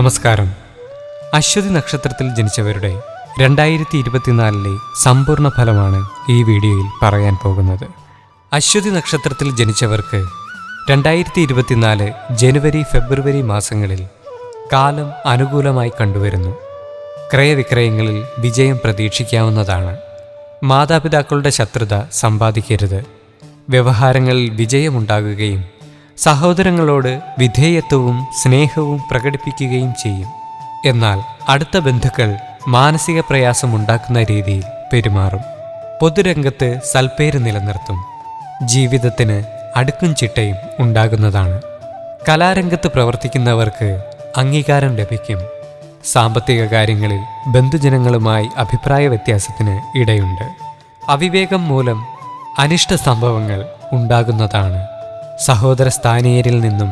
നമസ്കാരം. അശ്വതി നക്ഷത്രത്തിൽ ജനിച്ചവരുടെ രണ്ടായിരത്തി ഇരുപത്തിനാലിലെ സമ്പൂർണ ഫലമാണ് ഈ വീഡിയോയിൽ പറയാൻ പോകുന്നത്. അശ്വതി നക്ഷത്രത്തിൽ ജനിച്ചവർക്ക് രണ്ടായിരത്തി ഇരുപത്തിനാല് ജനുവരി ഫെബ്രുവരി മാസങ്ങളിൽ കാലം അനുകൂലമായി കണ്ടുവരുന്നു. ക്രയവിക്രയങ്ങളിൽ വിജയം പ്രതീക്ഷിക്കാവുന്നതാണ്. മാതാപിതാക്കളുടെ ശത്രുത സമ്പാദിക്കരുത്. വ്യവഹാരങ്ങളിൽ വിജയമുണ്ടാകുകയും സഹോദരങ്ങളോട് വിധേയത്വവും സ്നേഹവും പ്രകടിപ്പിക്കുകയും ചെയ്യും. എന്നാൽ അടുത്ത ബന്ധുക്കൾ മാനസിക പ്രയാസമുണ്ടാക്കുന്ന രീതിയിൽ പെരുമാറും. പൊതുരംഗത്ത് സൽപ്പേര് നിലനിർത്തും. ജീവിതത്തിന് അടുക്കും ചിട്ടയും ഉണ്ടാകുന്നതാണ്. കലാരംഗത്ത് പ്രവർത്തിക്കുന്നവർക്ക് അംഗീകാരം ലഭിക്കും. സാമ്പത്തിക കാര്യങ്ങളിൽ ബന്ധുജനങ്ങളുമായി അഭിപ്രായ വ്യത്യാസത്തിന് ഇടയുണ്ട്. അവിവേകം മൂലം അനിഷ്ട സംഭവങ്ങൾ ഉണ്ടാകുന്നതാണ്. സഹോദര സ്ഥാനീയരിൽ നിന്നും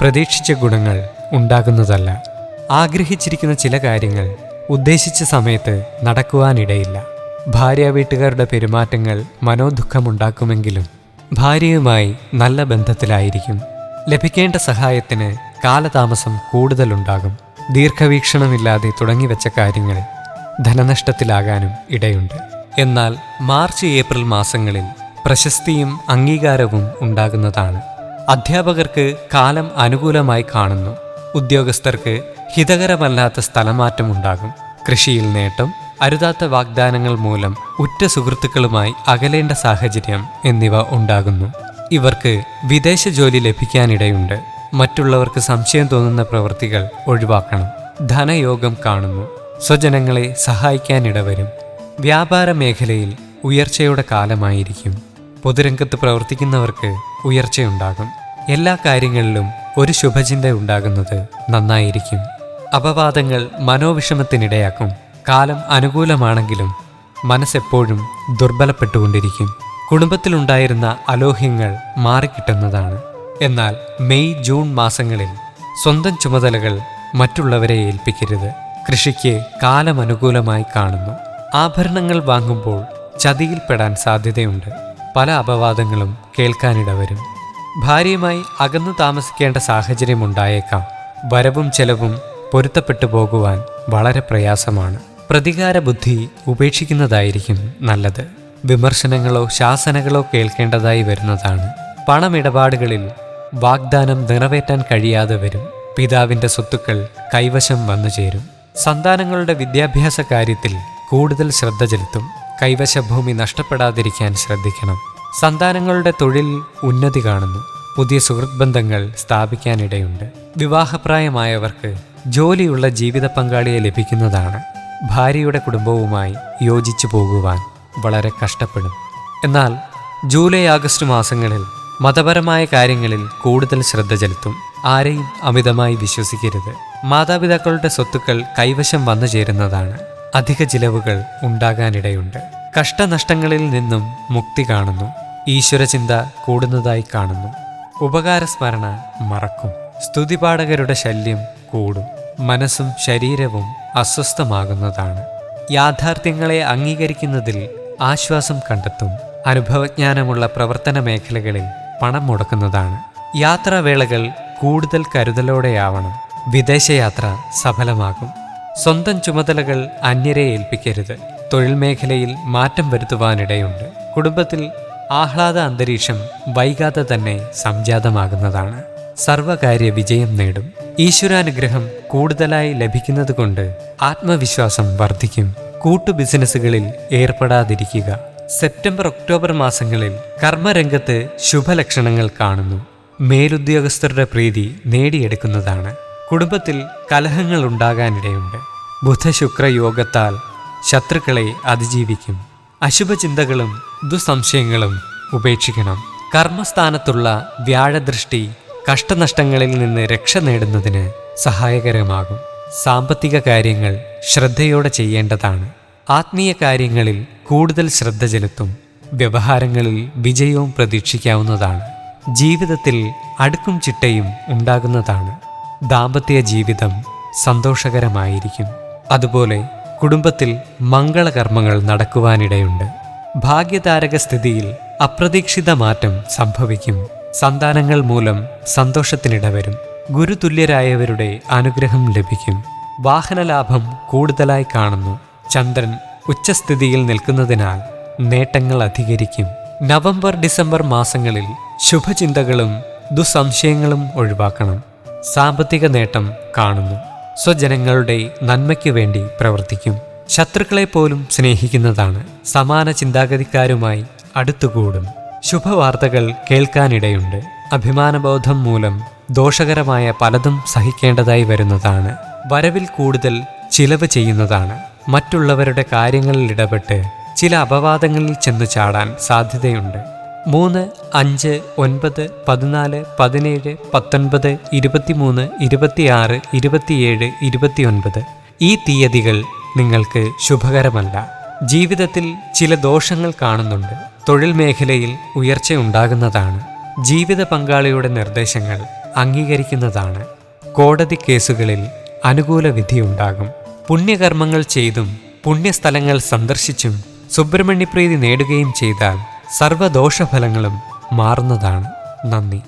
പ്രതീക്ഷിച്ച ഗുണങ്ങൾ ഉണ്ടാകുന്നതല്ല. ആഗ്രഹിച്ചിരിക്കുന്ന ചില കാര്യങ്ങൾ ഉദ്ദേശിച്ച സമയത്ത് നടക്കുവാനിടയില്ല. ഭാര്യ വീട്ടുകാരുടെ പെരുമാറ്റങ്ങൾ മനോദുഃഖമുണ്ടാക്കുമെങ്കിലും ഭാര്യയുമായി നല്ല ബന്ധത്തിലായിരിക്കും. ലഭിക്കേണ്ട സഹായത്തിന് കാലതാമസം കൂടുതലുണ്ടാകും. ദീർഘവീക്ഷണമില്ലാതെ തുടങ്ങിവെച്ച കാര്യങ്ങൾ ധനനഷ്ടത്തിലാകാനും ഇടയുണ്ട്. എന്നാൽ മാർച്ച് ഏപ്രിൽ മാസങ്ങളിൽ പ്രശസ്തിയും അംഗീകാരവും ഉണ്ടാകുന്നതാണ്. അധ്യാപകർക്ക് കാലം അനുകൂലമായി കാണുന്നു. ഉദ്യോഗസ്ഥർക്ക് ഹിതകരമല്ലാത്ത സ്ഥലമാറ്റം ഉണ്ടാകും. കൃഷിയിൽ നേട്ടം അരുതാത്ത വാഗ്ദാനങ്ങൾ മൂലം ഉറ്റ സുഹൃത്തുക്കളുമായി അകലേണ്ട സാഹചര്യം എന്നിവ ഉണ്ടാകുന്നു. ഇവർക്ക് വിദേശ ജോലി ലഭിക്കാനിടയുണ്ട്. മറ്റുള്ളവർക്ക് സംശയം തോന്നുന്ന പ്രവൃത്തികൾ ഒഴിവാക്കണം. ധനയോഗം കാണുന്നു. സ്വജനങ്ങളെ സഹായിക്കാനിടവരും. വ്യാപാര മേഖലയിൽ ഉയർച്ചയുടെ കാലമായിരിക്കും. പൊതുരംഗത്ത് പ്രവർത്തിക്കുന്നവർക്ക് ഉയർച്ചയുണ്ടാകും. എല്ലാ കാര്യങ്ങളിലും ഒരു ശുഭചിന്ത ഉണ്ടാകുന്നത് നന്നായിരിക്കും. അപവാദങ്ങൾ മനോവിഷമത്തിനിടയാക്കും. കാലം അനുകൂലമാണെങ്കിലും മനസ്സെപ്പോഴും ദുർബലപ്പെട്ടുകൊണ്ടിരിക്കും. കുടുംബത്തിലുണ്ടായിരുന്ന അലോഹ്യങ്ങൾ മാറിക്കിട്ടുന്നതാണ്. എന്നാൽ മെയ് ജൂൺ മാസങ്ങളിൽ സ്വന്തം ചുമതലകൾ മറ്റുള്ളവരെ ഏൽപ്പിക്കരുത്. കൃഷിക്ക് കാലമനുകൂലമായി കാണുന്നു. ആഭരണങ്ങൾ വാങ്ങുമ്പോൾ ചതിയിൽപ്പെടാൻ സാധ്യതയുണ്ട്. പല അപവാദങ്ങളും കേൾക്കാനിട കേൾക്കാനിടവരും. ഭാര്യയുമായി അകന്നു താമസിക്കേണ്ട സാഹചര്യമുണ്ടായേക്കാം. വരവും ചെലവും പൊരുത്തപ്പെട്ടു പോകുവാൻ വളരെ പ്രയാസമാണ്. പ്രതികാര ബുദ്ധി ഉപേക്ഷിക്കുന്നതായിരിക്കും നല്ലത്. വിമർശനങ്ങളോ ശാസനകളോ കേൾക്കേണ്ടതായി വരുന്നതാണ്. പണമിടപാടുകളിൽ വാഗ്ദാനം നിറവേറ്റാൻ കഴിയാതെ വരും. പിതാവിന്റെ സ്വത്തുക്കൾ കൈവശം വന്നു ചേരും സന്താനങ്ങളുടെ വിദ്യാഭ്യാസ കാര്യത്തിൽ കൂടുതൽ ശ്രദ്ധ ചെലുത്തും. കൈവശ ഭൂമി നഷ്ടപ്പെടാതിരിക്കാൻ ശ്രദ്ധിക്കണം. സന്താനങ്ങളുടെ തൊഴിൽ ഉന്നതി കാണുന്നു. പുതിയ സുഹൃത്ത് ബന്ധങ്ങൾ സ്ഥാപിക്കാനിടയുണ്ട്. വിവാഹപ്രായമായവർക്ക് ജോലിയുള്ള ജീവിത പങ്കാളിയെ ലഭിക്കുന്നതാണ്. ഭാര്യയുടെ കുടുംബവുമായി യോജിച്ചു പോകുവാൻ വളരെ കഷ്ടപ്പെടും. എന്നാൽ ജൂലൈ ആഗസ്റ്റ് മാസങ്ങളിൽ മതപരമായ കാര്യങ്ങളിൽ കൂടുതൽ ശ്രദ്ധ ചെലുത്തും. ആരെയും അമിതമായി വിശ്വസിക്കരുത്. മാതാപിതാക്കളുടെ സ്വത്തുക്കൾ കൈവശം വന്നു ചേരുന്നതാണ് അധിക ചിലവുകൾ ഉണ്ടാകാനിടയുണ്ട്. കഷ്ടനഷ്ടങ്ങളിൽ നിന്നും മുക്തി കാണുന്നു. ഈശ്വരചിന്ത കൂടുന്നതായി കാണുന്നു. ഉപകാരസ്മരണ മറക്കും. സ്തുതിപാഠകരുടെ ശല്യം കൂടും. മനസ്സും ശരീരവും അസ്വസ്ഥമാകുന്നതാണ്. യാഥാർത്ഥ്യങ്ങളെ അംഗീകരിക്കുന്നതിൽ ആശ്വാസം കണ്ടെത്തും. അനുഭവജ്ഞാനമുള്ള പ്രവർത്തന മേഖലകളിൽ പണം മുടക്കുന്നതാണ്. യാത്രാവേളകൾ കൂടുതൽ കരുതലോടെയാവണം. വിദേശയാത്ര സഫലമാകും. സ്വന്തം ചുമതലകൾ അന്യരെ ഏൽപ്പിക്കരുത്. തൊഴിൽ മേഖലയിൽ മാറ്റം വരുത്തുവാനിടയുണ്ട്. കുടുംബത്തിൽ ആഹ്ലാദ അന്തരീക്ഷം വൈകാതെ തന്നെ സംജാതമാകുന്നതാണ്. സർവകാര്യ വിജയം നേടും. ഈശ്വരാനുഗ്രഹം കൂടുതലായി ലഭിക്കുന്നതുകൊണ്ട് ആത്മവിശ്വാസം വർദ്ധിക്കും. കൂട്ടു ബിസിനസ്സുകളിൽ ഏർപ്പെടാതിരിക്കുക. സെപ്റ്റംബർ ഒക്ടോബർ മാസങ്ങളിൽ കർമ്മരംഗത്ത് ശുഭലക്ഷണങ്ങൾ കാണുന്നു. മേലുദ്യോഗസ്ഥരുടെ പ്രീതി നേടിയെടുക്കുന്നതാണ്. കുടുംബത്തിൽ കലഹങ്ങൾ ഉണ്ടാകാനിടയുണ്ട് ബുധശുക്ര യോഗത്താൽ ശത്രുക്കളെ അതിജീവിക്കും. അശുഭചിന്തകളും ദുസംശയങ്ങളും ഉപേക്ഷിക്കണം. കർമ്മസ്ഥാനത്തുള്ള വ്യാഴദൃഷ്ടി കഷ്ടനഷ്ടങ്ങളിൽ നിന്ന് രക്ഷ നേടുന്നതിന് സഹായകരമാകും. സാമ്പത്തിക കാര്യങ്ങൾ ശ്രദ്ധയോടെ ചെയ്യേണ്ടതാണ്. ആത്മീയ കാര്യങ്ങളിൽ കൂടുതൽ ശ്രദ്ധ ചെലുത്തും. വ്യവഹാരങ്ങളിൽ വിജയവും പ്രതീക്ഷിക്കാവുന്നതാണ്. ജീവിതത്തിൽ അടുക്കും ചിട്ടയും ഉണ്ടാകുന്നതാണ്. ദാമ്പത്യ ജീവിതം സന്തോഷകരമായിരിക്കും. അതുപോലെ കുടുംബത്തിൽ മംഗളകർമ്മങ്ങൾ നടക്കുവാനിടയുണ്ട്. ഭാഗ്യതാരക സ്ഥിതിയിൽ അപ്രതീക്ഷിത മാറ്റം സംഭവിക്കും. സന്താനങ്ങൾ മൂലം സന്തോഷത്തിനിടവരും ഗുരുതുല്യരായവരുടെ അനുഗ്രഹം ലഭിക്കും. വാഹനലാഭം കൂടുതലായി കാണുന്നു. ചന്ദ്രൻ ഉച്ചസ്ഥിതിയിൽ നിൽക്കുന്നതിനാൽ നേട്ടങ്ങൾ അധികരിക്കും. നവംബർ ഡിസംബർ മാസങ്ങളിൽ ശുഭചിന്തകളും ദുസ്സംശയങ്ങളും ഒഴിവാക്കണം. സാമ്പത്തിക നേട്ടം കാണുന്നു. സ്വജനങ്ങളുടെ നന്മയ്ക്കു വേണ്ടി പ്രവർത്തിക്കും. ശത്രുക്കളെ പോലും സ്നേഹിക്കുന്നതാണ്. സമാന ചിന്താഗതിക്കാരുമായി അടുത്തുകൂടും. ശുഭവാർത്തകൾ കേൾക്കാനിടയുണ്ട്. അഭിമാനബോധം മൂലം ദോഷകരമായ പലതും സഹിക്കേണ്ടതായി വരുന്നതാണ്. വരവിൽ കൂടുതൽ ചിലവ് ചെയ്യുന്നതാണ്. മറ്റുള്ളവരുടെ കാര്യങ്ങളിൽ ഇടപെട്ട് ചില അപവാദങ്ങളിൽ ചെന്നു ചാടാൻ സാധ്യതയുണ്ട്. മൂന്ന് അഞ്ച് ഒൻപത് പതിനാല് പതിനേഴ് പത്തൊൻപത് ഇരുപത്തിമൂന്ന് ഇരുപത്തിയാറ് ഇരുപത്തിയേഴ് ഇരുപത്തിയൊൻപത്. ഈ തീയതികൾ നിങ്ങൾക്ക് ശുഭകരമല്ല. ജീവിതത്തിൽ ചില ദോഷങ്ങൾ കാണുന്നുണ്ട്. തൊഴിൽ മേഖലയിൽ ഉയർച്ചയുണ്ടാകുന്നതാണ് ജീവിത പങ്കാളിയുടെ നിർദ്ദേശങ്ങൾ അംഗീകരിക്കുന്നതാണ്. കോടതി കേസുകളിൽ അനുകൂല വിധിയുണ്ടാകും പുണ്യകർമ്മങ്ങൾ ചെയ്തും പുണ്യസ്ഥലങ്ങൾ സന്ദർശിച്ചും സുബ്രഹ്മണ്യപ്രീതി നേടുകയും ചെയ്താൽ സർവദോഷഫലങ്ങളും മാറുന്നതാണ്. നന്ദി.